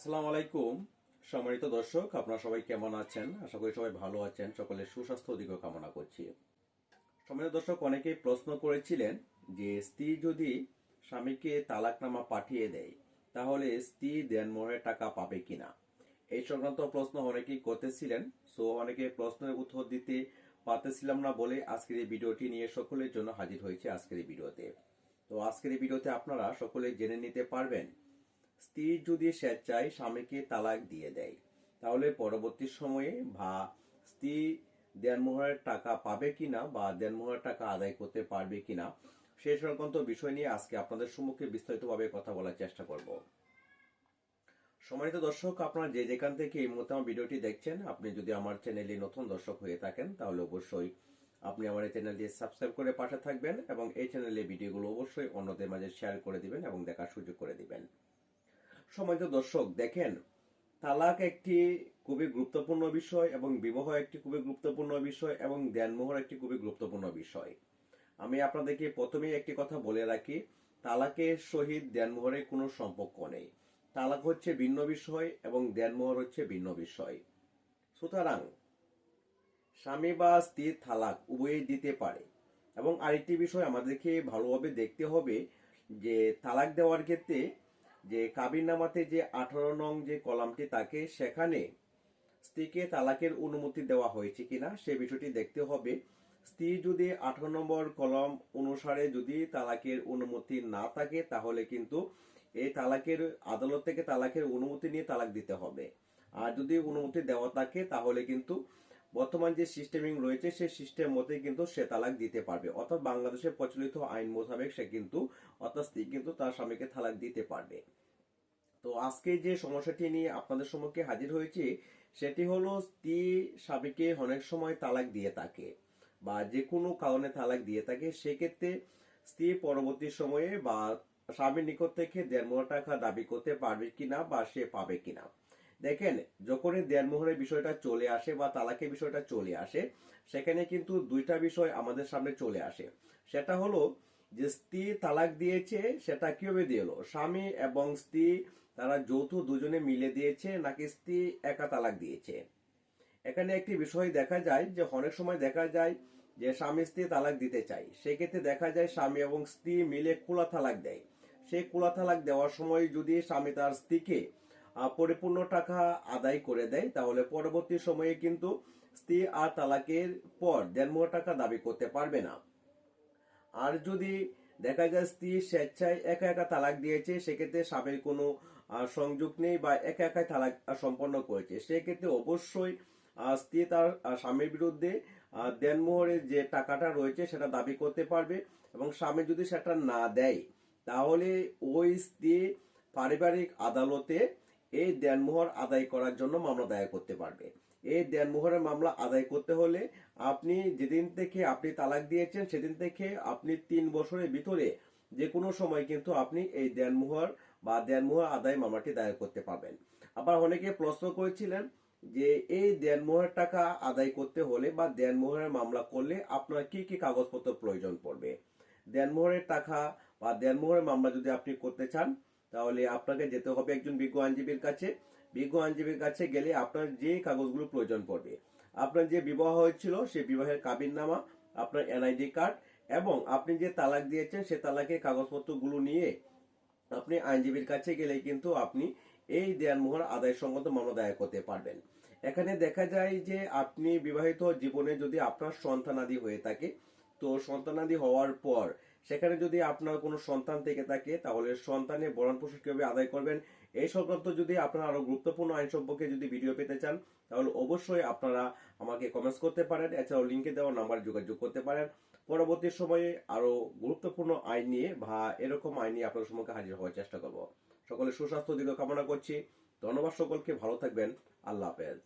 আসসালামু আলাইকুম। সম্মানিত দর্শক, আপনারা সবাই কেমন আছেন? আশা করি সবাই ভালো আছেন। সকলের সুস্বাস্থ্য দিকেও কামনা করছি। সম্মানিত দর্শক, অনেকেই প্রশ্ন করেছিলেন যে, স্ত্রী যদি স্বামীকে তালাকনামা পাঠিয়ে দেয়, তাহলে স্ত্রী দেনমোহরের টাকা পাবে কিনা? এই সংক্রান্ত প্রশ্ন অনেকেই করতেছিলেন, সো অনেকে প্রশ্নের উত্তর দিতে পারতেছিলাম না বলে আজকের এই ভিডিওটি নিয়ে সকলের জন্য হাজির হয়েছে আজকের এই ভিডিওতে। তো আজকের এই ভিডিওতে আপনারা সকলে জেনে নিতে পারবেন স্ত্রী যদি স্বেচ্ছায় স্বামীকে তালাক দিয়ে দেয়, তাহলে পরবর্তী সময়ে বা স্ত্রী দেনমোহরের টাকা পাবে কিনা বা দেনমোহরের টাকা আদায় করতে পারবে কিনা সেই সংক্রান্ত বিষয় নিয়ে আজকে আপনাদের সম্মুখে বিস্তারিতভাবে কথা বলার চেষ্টা করব। সম্মানিত দর্শক, আপনারা যে যেখান থেকে এই মুহূর্তে আমার ভিডিওটি দেখছেন, আপনি যদি আমার চ্যানেলে নতুন দর্শক হয়ে থাকেন, তাহলে অবশ্যই আপনি আমার এই চ্যানেলটি সাবস্ক্রাইব করে পাশে থাকবেন এবং এই চ্যানেলে ভিডিওগুলো অবশ্যই অন্যদের মাঝে শেয়ার করে দিবেন এবং দেখার সুযোগ করে দিবেন। সম্মানিত দর্শক, দেখেন, তালাক একটি খুবই গুরুত্বপূর্ণ বিষয় এবং বিবাহ একটি খুবই গুরুত্বপূর্ণ বিষয় এবং দেনমোহর একটি খুবই গুরুত্বপূর্ণ বিষয়। আমি আপনাদেরকে প্রথমেই একটি কথা বলে রাখি, তালাকের সহিত দেনমোহরের কোনো সম্পর্ক নেই। তালাক হচ্ছে ভিন্ন বিষয় এবং দেনমোহর হচ্ছে ভিন্ন বিষয়। সুতরাং, স্বামী বা স্ত্রীর তালাক উভয়ই দিতে পারে এবং আরেকটি বিষয় আমাদেরকে ভালোভাবে দেখতে হবে যে তালাক দেওয়ার ক্ষেত্রে যে কাবিননামাতে যে আঠারো নং যে কলামটি থাকে সেখানে স্ত্রীকে তালাকের অনুমতি দেওয়া হয়েছে কিনা, সে বিষয়টি দেখতে হবে। স্ত্রী যদি আঠারো নম্বর কলম অনুসারে যদি তালাকের অনুমতি না থাকে, তাহলে কিন্তু এই তালাকের আদালত থেকে তালাকের অনুমতি নিয়ে তালাক দিতে হবে। আর যদি অনুমতি দেওয়া থাকে, তাহলে কিন্তু বর্তমান যে সিস্টেমিং রয়েছে সেই সিস্টেম মতে কিন্তু সে তালাক দিতে পারবে। অর্থাৎ বাংলাদেশের প্রচলিত আইন মোতাবেক সে কিন্তু, অর্থাৎ স্ত্রী কিন্তু তার স্বামীকে তালাক দিতে পারবে। তো আজকে যে সমস্যাটি নিয়ে আপনাদের সম্মুখে হাজির হয়েছি, সেটি হলো স্ত্রী স্বামীকে অনেক সময় তালাক দিয়ে থাকে বা যে কোনো কারণে তালাক দিয়ে থাকে, সেক্ষেত্রে স্ত্রী পরবর্তী সময়ে বা স্বামীর নিকট থেকে দেড় টাকা দাবি করতে পারবে কিনা বা সে পাবে কিনা। দেখেন, যখনই দেড়মোহরের বিষয়টা চলে আসে বা তালাকের বিষয়টা চলে আসে, সেখানে কিন্তু দুইটা বিষয় আমাদের সামনে চলে আসে। সেটা হলো যে স্ত্রী তালাক দিয়েছে, সেটা কীভাবে দিল স্বামী এবং স্ত্রী, তারা যৌথ দুজনে মিলে দিয়েছে নাকি স্ত্রী একা তালাক দিয়েছে? এখানে একটি বিষয় দেখা যায় যে অনেক সময় দেখা যায় যে স্বামী স্ত্রী তালাক দিতে চাই সেক্ষেত্রে দেখা যায় স্বামী এবং স্ত্রী মিলে খোলা তালাক দেয়। সেই খোলা তালাক দেওয়ার সময় যদি স্বামী তার স্ত্রীকে পরিপূর্ণ টাকা আদায় করে দেয়, তাহলে পরবর্তী সময়ে কিন্তু স্ত্রী আর তালাকের পর দেড় টাকা দাবি করতে পারবে না। আর যদি দেখা যায় স্ত্রী স্বেচ্ছায় একা একা তালাক দিয়েছে, সেক্ষেত্রে স্বামীর কোনো সংযোগ নেই বা একা একাই তালাক সম্পন্ন করেছে। সেক্ষেত্রে অবশ্যই স্ত্রী তার স্বামীর বিরুদ্ধে দেনমোহরের যে টাকাটা রয়েছে সেটা দাবি করতে পারবে এবং স্বামী যদি সেটা না দেয়, তাহলে ওই স্ত্রী পারিবারিক আদালতে এই দেনমোহর আদায় করার জন্য মামলা দায়ের করতে পারবে। এই দেনমোহরের মামলা আদায় করতে হলে আপনি যেদিন থেকে আপনি তালাক দিয়েছেন, সেদিন থেকে আপনি তিন বছরের ভিতরে যে কোনো সময় কিন্তু আপনি এই দেনমোহর বা দেনমোহর আদায় মামলাটি দায়ের করতে পারবেন। আবার অনেকে প্রশ্ন করেছিলেন যে এই দেনমোহরের টাকা আদায় করতে হলে বা দেনমোহরের মামলা করলে আপনার কি কি কাগজপত্র প্রয়োজন পড়বে? দেনমোহরের টাকা বা দেনমোহরের মামলা যদি আপনি করতে চান তাহলে আপনাকে যেতে হবে একজন বিজ্ঞ আইনজীবীর কাছে। বিজ্ঞ আইনজীবীর কাছে গেলে আপনার যে কাগজগুলো প্রয়োজন পড়বে। আপনার যে বিবাহ হয়েছিল, সেই বিবাহের কাবিননামা, আপনার এনআইডি কার্ড এবং আপনি যে তালাক দিয়েছেন, সে তালাকের কাগজপত্রগুলো নিয়ে আপনি আইনজীবীর কাছে গেলে কিন্তু আপনি এই দেয়ানমোহর আদায় সংক্রান্ত মামলা দায়ের করতে পারবেন। এখানে দেখা যায় যে আপনি বিবাহিত জীবনে যদি আপনার সন্তানাদি হয়ে থাকে, তো সন্তানাদি হওয়ার পর সেখানে যদি আপনার কোনো সন্তান থেকে থাকে, তাহলে সন্তানের বরণ পোষণ কীভাবে আদায় করবেন? এই সংক্রান্ত যদি আপনারা আরও গুরুত্বপূর্ণ আইন সম্পর্কে যদি ভিডিও পেতে চান, তাহলে অবশ্যই আপনারা আমাকে কমেন্টস করতে পারেন। এছাড়াও লিঙ্কে দেওয়া নাম্বারে যোগাযোগ করতে পারেন। পরবর্তী সময়ে আরও গুরুত্বপূর্ণ আইন নিয়ে বা এরকম আইন নিয়ে আপনার সম্মুখে হাজির হওয়ার চেষ্টা করব। সকলে সুস্বাস্থ্য দীর্ঘ কামনা করছি। ধন্যবাদ সকলকে। ভালো থাকবেন। আল্লাহ হাফেজ।